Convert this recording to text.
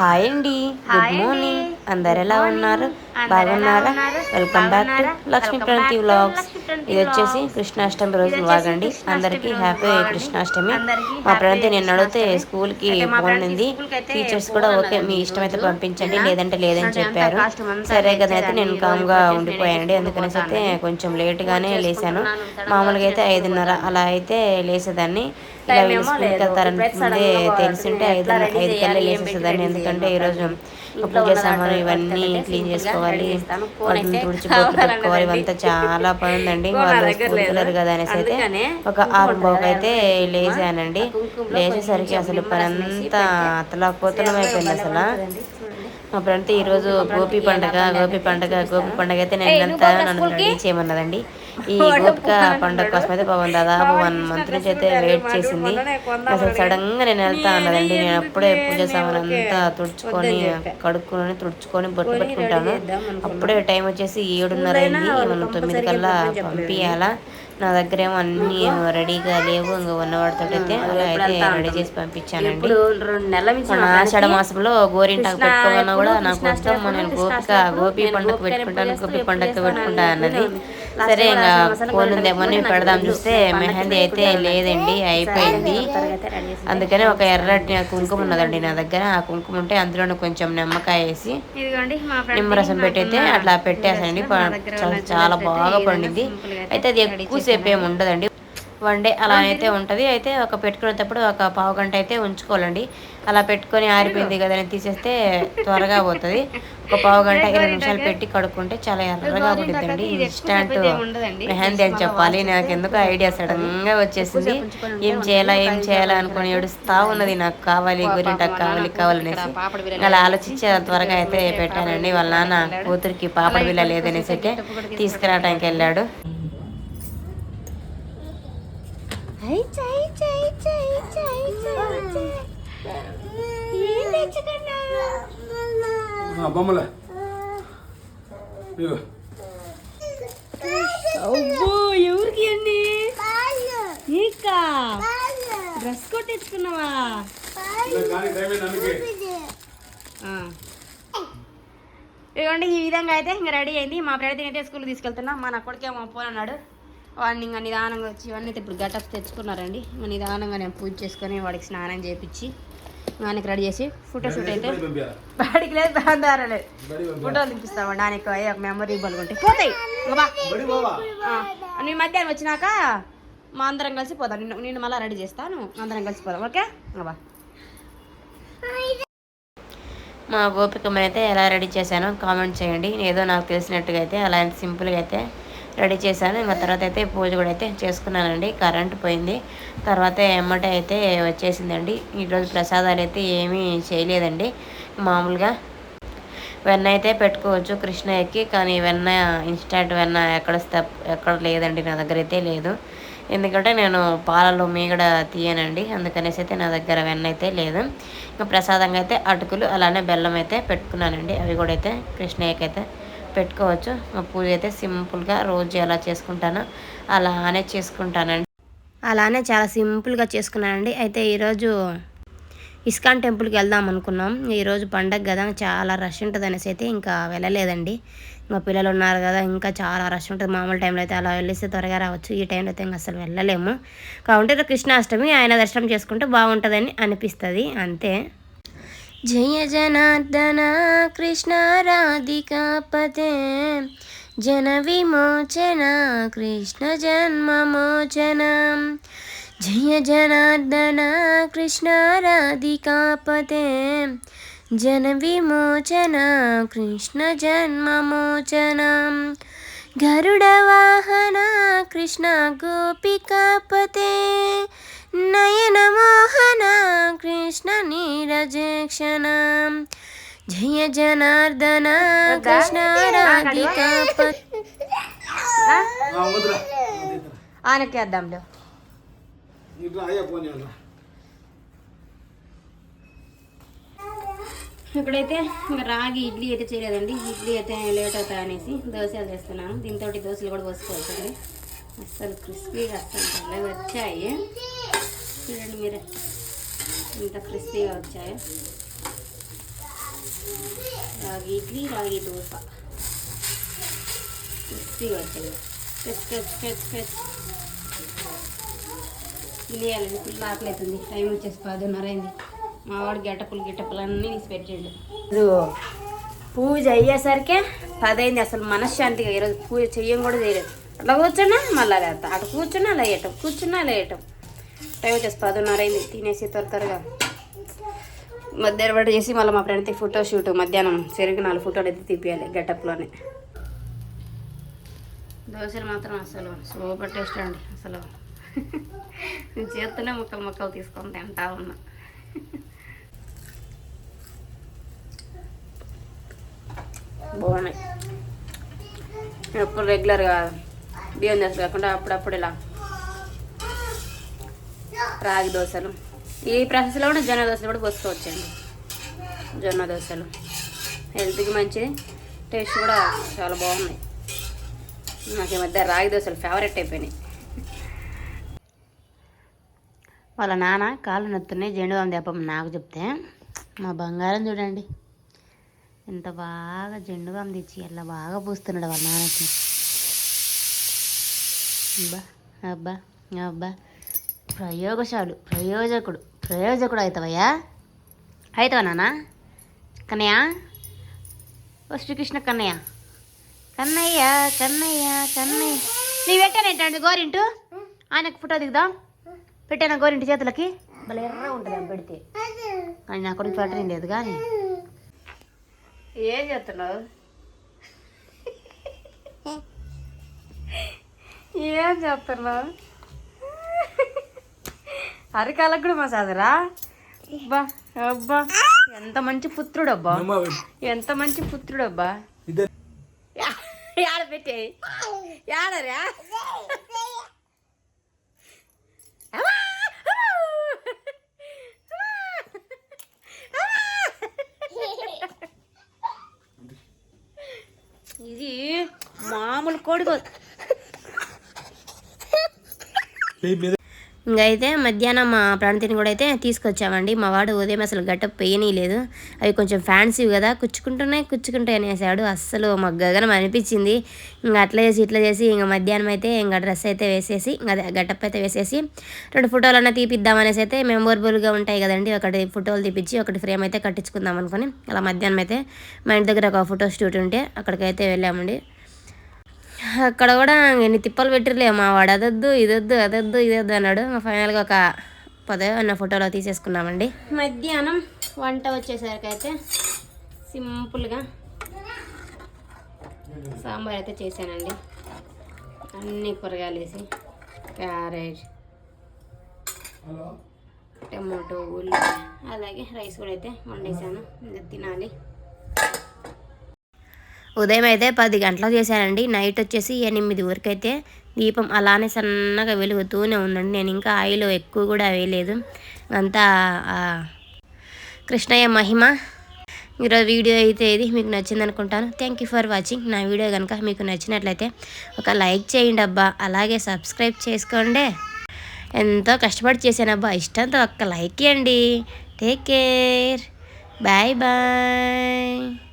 Hi అండి. Good morning అందరు ఎలా ఉన్నారు? బాగున్నారా? Welcome back to Lakshmi Pranathi vlogs ఇది వచ్చేసి కృష్ణాష్టమి రోజు వ్లాగ్ అండి. అందరికీ హ్యాపీ కృష్ణాష్టమి. మా ప్రణతి నేను అడిగితే స్కూల్కి పోనింది టీచర్స్ కూడా ఓకే మీ ఇష్టం అయితే పంపించండి లేదంటే లేదని చెప్పారు. సరే కదా అయితే నేను కామ్గా ఉండిపోయానండి. అందుకనేసి అయితే కొంచెం లేట్ గానే లేసాను మామూలుగా అయితే ఐదున్నర అలా అయితే లేసేదాన్ని. ఇలా వీళ్ళు స్కూల్కి వెళ్తారని ముందే తెలిసింటే ఐదు ఐదు కల్లా లేసేసేదాన్ని. ఎందుకంటే ఈరోజు పూజ సామాను ఇవన్నీ క్లీన్ చేసుకోవాలి వాటిని తుడిచి పెట్టుకోవాలి ఇవంతా చాలా పని ఉందండి వాళ్ళు స్కూల్కి కదా అనేసి అయితే ఒక ఆరు బాబు అయితే లేసానండి లేచేసరికి అసలు పని అంతా అతలాపోతలం అయిపోయింది అసలు. ఫ్రెండ్ ఈరోజు గోపి పండగ గోపి పండగ గోపి పండగ అయితే నేను అంతా నన్ను చేయమన్నదండి. ఈ గోపిక పండగ కోసం అయితే బాగుంది దాదాపు వన్ మంత్ నుంచి అయితే వెయిట్ చేసింది. అసలు సడన్గా నేను వెళ్తా అన్నదండి. నేను అప్పుడే పూజ సామాన్ అంతా తుడుచుకొని కడుక్కుని తుడుచుకొని బొట్టు పెట్టుకుంటాను. అప్పుడే టైం వచ్చేసి ఏడున్నర అయింది. మనం తొమ్మిది కల్లా పంపించాలా నా దగ్గర ఏమో అన్ని రెడీగా లేవు ఇంకా ఉన్నవాడితో అయితే అలా అయితే రెడీ చేసి పంపించానండి. మన ఆషాఢ మాసంలో గోరింటాకు పెట్టుకోమన్నా కూడా నాకు వద్దమ్మా నేను గోపిక గోపి పండుగ పెట్టుకుంటాను గోపి పండుగ పెట్టుకుంటా అన్నది. సరే ఇంకా అని పెడదాం చూస్తే మెహందీ అయితే లేదండి అయిపోయింది. అందుకని ఒక ఎర్రటి కుంకుమ ఉన్నదండి నా దగ్గర. ఆ కుంకుమ ఉంటే అందులోనే కొంచెం నిమ్మకాయ వేసి నిమ్మరసం పెట్టి అయితే అట్లా పెట్టేసండి చాలా బాగా పండింది. అయితే అది ఎక్కువసేపు ఏమి ఉండదండి. వన్ డే అలా అయితే ఉంటుంది. అయితే ఒక పెట్టుకునేటప్పుడు ఒక పావు గంట అయితే ఉంచుకోవాలండి. అలా పెట్టుకొని ఆరిపోయింది కదా అని తీసేస్తే త్వరగా పోతుంది. ఒక పావు గంట ఇరవై నిమిషాలు పెట్టి కడుక్కుంటే చాలా ఎర్రగా ఉంటుందండి ఇన్స్టాంట్ మెహందీ అని చెప్పాలి. నాకు ఎందుకు ఐడియా సడన్గా వచ్చేసింది. ఏం చేయాలా ఏం చేయాలా అనుకుని ఏడుస్తా ఉన్నది నాకు కావాలి గురింటాకు కావాలి కావాలనేసి అలా ఆలోచించి త్వరగా అయితే పెట్టానండి. వాళ్ళ నాన్న కూతురికి పాపడ బిల్ల లేదనేసి అయితే తీసుకురావడానికి వెళ్ళాడు. ఆ, బొమ్మలే. ఇగో అబ్బో ఎవరికి అండి నీకా? డ్రెస్ కొట్టించుకున్నావా? ఇదిగోండి ఈ విధంగా అయితే ఇంకా రెడీ అయింది. మా ఫ్రెండ్ అయితే స్కూల్ తీసుకెళ్తున్నా. మా నా కొడుకేమో ఫోన్ అన్నాడు. వాడిని ఇంకా నిదానంగా వచ్చి ఇవన్నీ అయితే ఇప్పుడు గటప్స్ తెచ్చుకున్నారండి. ఇంకా నిదానంగా నేను పూజ చేసుకొని వాడికి స్నానం చేపించి నాన్నకి రెడీ చేసి ఫోటో షూట్ అయితే? వాడికి లేదు బాగుందారలేదు బడి పంపియాలా? ఫోటోలు తీపిస్తాము నాన్నకి అవి ఒక మెమరీ బలుగుంటాయి పోతాయి. ఇంకా బా. బడి పోవా? ఆ, నీ మధ్యాహ్నం వచ్చినాక మా అందరం కలిసి పోదాం. నిన్ను నేను మళ్ళీ రెడీ చేస్తాను అందరం కలిసి పోదాం. ఓకే? బా. మా గోపికమ్మని అయితే ఎలా రెడీ చేశానో కామెంట్ చేయండి. ఏదో నాకు తెలిసినట్టుగా అయితే అలా సింపుల్గా అయితే రెడీ చేశాను. ఇంకా తర్వాత అయితే పూజ కూడా అయితే చేసుకున్నానండి. కరెంట్ పోయింది. తర్వాత ఎమ్మట అయితే వచ్చేసిందండి. ఈరోజు ప్రసాదాలు అయితే ఏమీ చేయలేదండి. మామూలుగా వెన్న అయితే పెట్టుకోవచ్చు కృష్ణయ్యకి కానీ వెన్న ఇన్స్టాంట్ వెన్న ఎక్కడ స్టెప్ ఎక్కడ లేదండి. నా దగ్గర అయితే లేదు. ఎందుకంటే నేను పాలలో మీగడ తీయనండి. అందుకనేసి అయితే నా దగ్గర వెన్న అయితే లేదు. ఇంకా ప్రసాదంగా అయితే అటుకులు అలానే బెల్లం అయితే పెట్టుకున్నానండి. అవి కూడా అయితే కృష్ణయ్యకి అయితే పెట్టుకోవచ్చు. మా పూజ అయితే సింపుల్గా రోజు ఎలా చేసుకుంటానో అలానే చేసుకుంటానండి. అలానే చాలా సింపుల్గా చేసుకున్నానండి. అయితే ఈరోజు ఇస్కాన్ టెంపుల్కి వెళ్దాం అనుకున్నాం. ఈరోజు పండగ కదా చాలా రష్ ఉంటుంది అనేసి అయితే ఇంకా వెళ్ళలేదండి. మా పిల్లలు ఉన్నారు కదా ఇంకా చాలా రష్ ఉంటుంది. మామూలు టైంలో అయితే అలా వెళ్ళేస్తే త్వరగా రావచ్చు. ఈ టైంలో అయితే ఇంకా అసలు వెళ్ళలేము. కాబట్టి కృష్ణాష్టమి ఆయన దర్శనం చేసుకుంటే బాగుంటుందని అనిపిస్తుంది. అంతే. జయ జనార్దన కృష్ణ రాధికాపతే జన విమోచన కృష్ణ జన్మమోచన జయ జనార్దన కృష్ణ రాధికాపతే జన విమోచన కృష్ణ జన్మమోచన గరుడ వాహన కృష్ణ గోపికాపతే కృష్ణ నీరజక్షణ జయ జనార్దన కృష్ణ రాధికాపతే ఆ, వద్దురా ఆయనకి వేద్దాంలే ఇట్లా అయ్యా ఫోన్ చేయాలి ఇప్పుడైతే ఇంకా రాగి ఇడ్లీ అయితే చేయలేదండి. ఇడ్లీ అయితే లేట్ అవుతాయి అనేసి దోశలు చేస్తున్నాను. దీంతో దోశలు కూడా పోసుకోవచ్చండి అస్సలు క్రిస్పీగా అస్సలు వచ్చాయి. చూడండి మీరే. ఇంత క్రిస్పీగా వచ్చాయి. రాగి ఇడ్లీ రాగి దోశ. క్రిస్పీగా వచ్చాయి. స్కెచ్ స్కెచ్ స్కెచ్ స్కెచ్. తినేయాలండి ఫుల్ ఆకలి అవుతుంది టైం వచ్చేసి పదున్నర అయింది మా వాడు గెటపులు గిటపులు అన్నీ తీసి పెట్టాడు పూజ అయ్యేసరికి పదైంది అసలు మనశ్శాంతిగా. ఈరోజు పూజ చెయ్యం కూడా చేయలేదు. అట్లా కూర్చున్నా మళ్ళీ అలా అటు కూర్చున్నా లేయటం. కూర్చున్నా లేయటం. టైం వచ్చేసి పదున్నర అయింది. తినేసి త్వర త్వరగా మధ్యాహ్నం వంట చేసి మళ్ళీ మా ఫ్రెండ్కి ఫోటో షూట్ మధ్యాహ్నం. సరిగ్గా నాలుగు ఫోటోలు అయితే తీపియాలి గెటప్లోనే. దోశలు మాత్రం అసలు సూపర్ టేస్ట్ అండి అసలు. నేను చేస్తూనే ముక్కలు ముక్కలు తీసుకొని తింటా ఉన్నా. బాగున్నాయి. నేను ఎప్పుడు రెగ్యులర్గా బియ్యం దోశ కాకుండా అప్పుడప్పుడు ఇలా రాగి దోశలు. ఈ ప్రాసెస్లో కూడా జొన్న దోశలు కూడా పోసుకోవచ్చండి. జొన్న దోశలు. హెల్త్కి మంచిది. టేస్ట్ కూడా చాలా బాగున్నాయి. నాకు ఈ మధ్య రాగి దోశలు ఫేవరెట్ అయిపోయినాయి. వాళ్ళ నాన్న కాళ్ళు నొత్తున్నాయి. జెండు బామ్ నాకు చెప్తే మా బంగారం చూడండి. ఎంత బాగా జెండు తెచ్చి అలా బాగా పూస్తున్నాడు వాళ్ళ నాన్నకి. అబ్బా అబ్బా అబ్బా. ప్రయోగశాలు ప్రయోజకుడు ప్రయోజకుడు అవుతావయ్యా అవుతావా నాన్న? కన్నయ్య? ఓ శ్రీకృష్ణ కన్నయ్య. కన్నయ్య కన్నయ్య కన్నయ్య. నీ పెట్టానేంటండి గోరింటు? ఆయనకు ఫోటో దిగుదాం. పెట్టాను గోరింటి చేతులకి? భలే ఎర్ర ఉంటుంది అవి పెడితే. కానీ నా కొడుకు పెట్టడం లేదు కానీ. ఏం చేస్తున్నావు? ఏం చేస్తున్నావు? అరికాలకు కూడా మసాదరా అబ్బా అబ్బా. ఎంత మంచి పుత్రుడు అబ్బా. ఎంత మంచి పుత్రుడు అబ్బా యాడ పెట్టే? యాడరా? ఇది మామూలు కోడి ఇంకా అయితే మధ్యాహ్నం మా ప్రాంతిని కూడా అయితే తీసుకొచ్చామండి. మా వాడు ఉదయం అసలు గట్ట లేదు. అవి కొంచెం ఫ్యాన్సీ కదా కుచ్చుకుంటున్నాయి కుచ్చుకుంటాయి అనేసాడు. అస్సలు మాకు గగనం అనిపించింది. ఇంకా అట్లా చేసి ఇట్లా చేసి ఇంకా మధ్యాహ్నం అయితే ఇంకా డ్రెస్ అయితే వేసేసి ఇంకా అదే గట్టప్ అయితే వేసేసి రెండు ఫోటోలన్నా తీపిద్దాం అనేసి అయితే మెమొరబుల్గా ఉంటాయి కదండి. ఒకటి ఫోటోలు తీపిచ్చి ఒకటి ఫ్రేమ్ అయితే కట్టించుకుందాం అనుకుని అలా మధ్యాహ్నం అయితే మా ఇంటి దగ్గర ఒక ఫోటో స్టూట్ ఉంటే అక్కడికైతే వెళ్ళామండి. అక్కడ కూడా ఎన్ని తిప్పలు పెట్టిర్లే మా వాడు అదొద్దు ఇదొద్దు అదొద్దు ఇదొద్దు అన్నాడు. ఫైనల్గా ఒక పదో అన్న ఫోటోలో తీసేసుకున్నామండి. మధ్యాహ్నం వంట వచ్చేసరికి అయితే సింపుల్గా సాంబార్ అయితే చేశానండి. అన్ని కూరగాయలు వేసి క్యారెట్ టమాటో ఉల్లి అలాగే రైస్ కూడా అయితే వండేసాను. ఇంకా తినాలి. ఉదయం అయితే పది గంటలకు చేశానండి. నైట్ వచ్చేసి ఎనిమిది వరకు అయితే దీపం అలానే సన్నగా వెలుగుతూనే ఉందండి. నేను ఇంకా ఆయిల్ ఎక్కువ కూడా వేయలేదు. అంతా కృష్ణయ్య మహిమ. ఈరోజు వీడియో అయితే ఇది. మీకు నచ్చింది అనుకుంటాను. థ్యాంక్ యూ ఫర్ వాచింగ్ నా వీడియో కనుక మీకు నచ్చినట్లయితే ఒక లైక్ చేయండి అబ్బా. అలాగే సబ్స్క్రైబ్ చేసుకోండి. ఎంతో కష్టపడి చేశానబ్బా ఇష్టంతో ఒక్క లైక్ ఇవ్వండి టేక్ కేర్ బాయ్ బాయ్